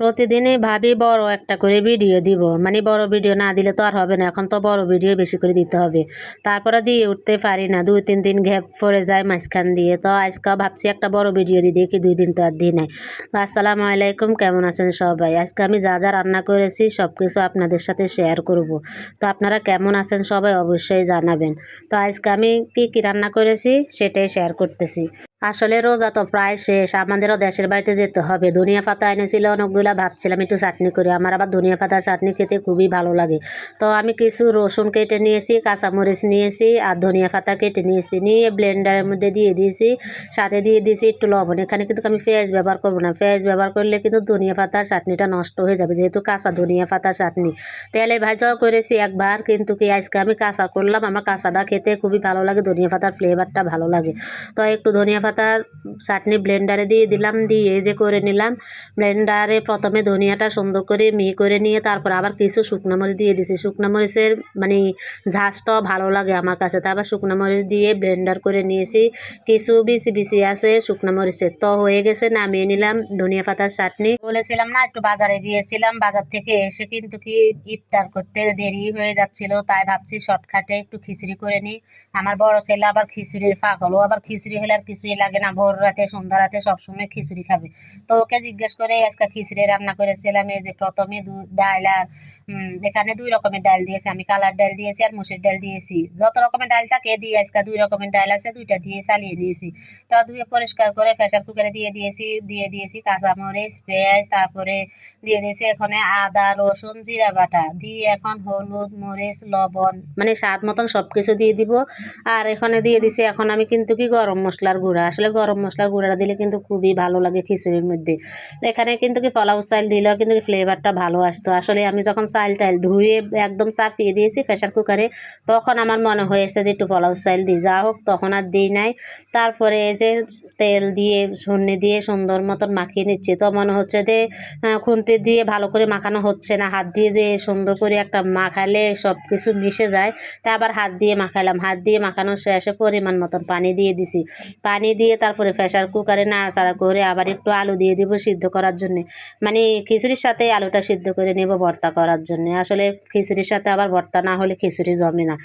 প্রতিদিনই ভাবি বড় একটা করে ভিডিও দিব। মানে বড় ভিডিও না দিলে তো আর হবে না। এখন তো বড় ভিডিও বেশি করে দিতে হবে। তারপরে দিয়ে উঠতে পারি না। দুই, তিন দিন গ্যাপ পড়ে যায় মাঝখান দিয়ে। তো আজকে ভাবছি একটা বড় ভিডিও দিয়ে দেখি দুই দিন তো আর দিই নাই। আসসালামু আলাইকুম, কেমন আছেন সবাই? আজকে আমি যা যা রান্না করেছি সব কিছু আপনাদের সাথে শেয়ার করব। তো আপনারা কেমন আছেন সবাই অবশ্যই জানাবেন। তো আজকে আমি কি কি রান্না করেছি সেটাই শেয়ার করতেছি। আসলে রোজা তো প্রায় শেষ। আমাদেরও দেশের বাড়িতে যেতে হবে। ধনিয়া পাতা এনেছিল, অনেকগুলা ভাবছিলাম একটু চাটনি করি। আমার আবার ধনিয়া পাতা চাটনি খেতে খুবই ভালো লাগে। তো আমি কিছু রসুন কেটে নিয়েছি, কাঁচামরিচ নিয়েছি আর ধনিয়া পাতা কেটে নিয়েছি। নিয়ে ব্লেন্ডারের মধ্যে দিয়ে দিয়েছি। সাথে দিয়ে দিয়েছি একটু লবণ। এখানে কিন্তু আমি পেঁয়াজ ব্যবহার করব না। পেঁয়াজ ব্যবহার করলে কিন্তু ধনিয়া পাতার চাটনিটা নষ্ট হয়ে যাবে, যেহেতু কাঁচা ধনিয়া পাতা চাটনি। তেলে ভাজাও করেছি একবার, কিন্তু কি আজকে আমি কাঁচা করলাম। আমার কাঁচাটা খেতে খুবই ভালো লাগে, ধনিয়া পাতার ফ্লেভারটা ভালো লাগে। তো একটু ধনিয়া পাতা চাটনি ব্লেন্ডারে দিয়ে দিলাম, দিয়ে যে করে নিলাম। ব্লেন্ডারে প্রথমে ধনিয়াটা সুন্দর করে মিহি করে নিয়ে তারপর আবার কিছু শুকনো মরিচ দিয়ে দিছি। শুকনো মরিচের মানে ঝাঁসটাও ভালো লাগে আমার কাছে। তারপর শুকনো মরিচ দিয়ে ব্লেন্ডার করে নিয়েছি। কিছু বিসি বিসি আছে শুকনো মরিচের। তো হয়ে গেছে, নামিয়ে নিলাম ধনিয়া পাতার চাটনি। বলেছিলাম না, একটু বাজারে গিয়েছিলাম। বাজার থেকে এসে কিন্তু কি ইফতার করতে দেরি হয়ে যাচ্ছিল, তাই ভাবছি শর্টকাটে একটু খিচুড়ি করে নিই। আমার বড় ছেলে আবার খিচুড়ির পাগল ও আবার খিচুড়ি হলে আর কিছুই লাগে না, ভোর রাতে, সন্ধ্যা রাতে সবসময় খিচুড়ি খাবে। তো ওকে জিজ্ঞেস করে, আজকে খিচুড়ি রান্না করেছিলাম, এই যে প্রথমে ডাল আর এখানে দুই রকমের ডাল দিয়েছি। আমি কালার ডাল দিয়েছি আর মুসুর ডাল দিয়েছি। যত রকমের ডাল থাকে দিয়ে আজকে দুই রকমের ডাল আছে, দুইটা দিয়ে চালিয়ে নিয়েছি। তো ধুয়ে পরিষ্কার করে প্রেশার কুকারে দিয়ে দিয়েছি দিয়ে দিয়েছি কাঁচামরিচ, পেঁয়াজ, তারপরে দিয়ে দিয়েছি এখানে আদা, রসুন, জিরা বাটা। দিয়ে এখন হলুদ, মরিচ, লবণ মানে স্বাদ মতন সব কিছু দিয়ে দিব। আর এখানে দিয়ে দিছি, এখন আমি কিন্তু কি গরম মশলার গুঁড়া। আসলে গরম মশলার গুঁড়াটা দিলে কিন্তু খুবই ভালো লাগে খিচুড়ির মধ্যে। এখানে কিন্তু কি ফলাউ চাল দিলেও কিন্তু ফ্লেভারটা ভালো আসতো। আসলে আমি যখন চাল টাইল ধুয়ে একদম চাপিয়ে দিয়েছি প্রেশার কুকারে তখন আমার মনে হয়েছে যে একটু ফলাউ চাল দিই। যা হোক, তখন আর দিই নাই। তারপরে যে তেল দিয়ে, সন্নি দিয়ে সুন্দর মতন মাখিয়ে নিচ্ছি। তো মনে হচ্ছে যে খুন্তি দিয়ে ভালো করে মাখানো হচ্ছে না। হাত দিয়ে যে সুন্দর করে একটা মাখালে সব কিছু মিশে যায়, তা আবার হাত দিয়ে মাখালাম। হাত দিয়ে মাখানো শেষে পরিমাণ মতন পানি দিয়ে দিছি। পানি দিয়ে তারপরে প্রেশার কুকারে নাড়াচাড়া করে আবার একটু আলু দিয়ে দিব সিদ্ধ করার জন্য। মানে খিচুড়ির সাথে আলুটা সিদ্ধ করে নেব ভর্তা করার জন্য। আসলে খিচুড়ির সাথে আবার ভর্তা না হলে খিচুড়ি জমে না।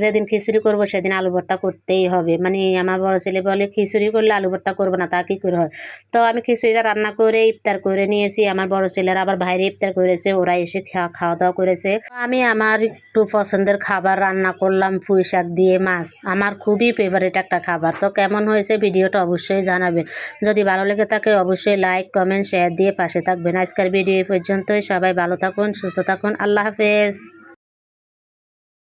যেদিন খিচুড়ি করব সেদিন আলু ভর্তা করতেই হবে। মানে আমার বড় ছেলে বলে, খিচুড়ি করলে আলু ভর্তা করব না, তা কী করে হয়? তো আমি খিচুড়িটা রান্না করে ইফতার করে নিয়েছি, আমার বড় ছেলেরা আবার বাইরে ইফতার করেছে, ওরা এসে খাওয়া দাওয়া করেছে। আমি আমার একটু পছন্দের খাবার রান্না করলাম, পুঁই শাক দিয়ে মাছ, আমার খুবই ফেভারিট একটা খাবার। তো কেমন হয়েছে ভিডিওটা অবশ্যই জানাবেন। যদি ভালো লেগে থাকে অবশ্যই লাইক কমেন্ট শেয়ার দিয়ে পাশে থাকবেন। আজকের ভিডিও পর্যন্তই, সবাই ভালো থাকুন, সুস্থ থাকুন, আল্লাহ হাফেজ।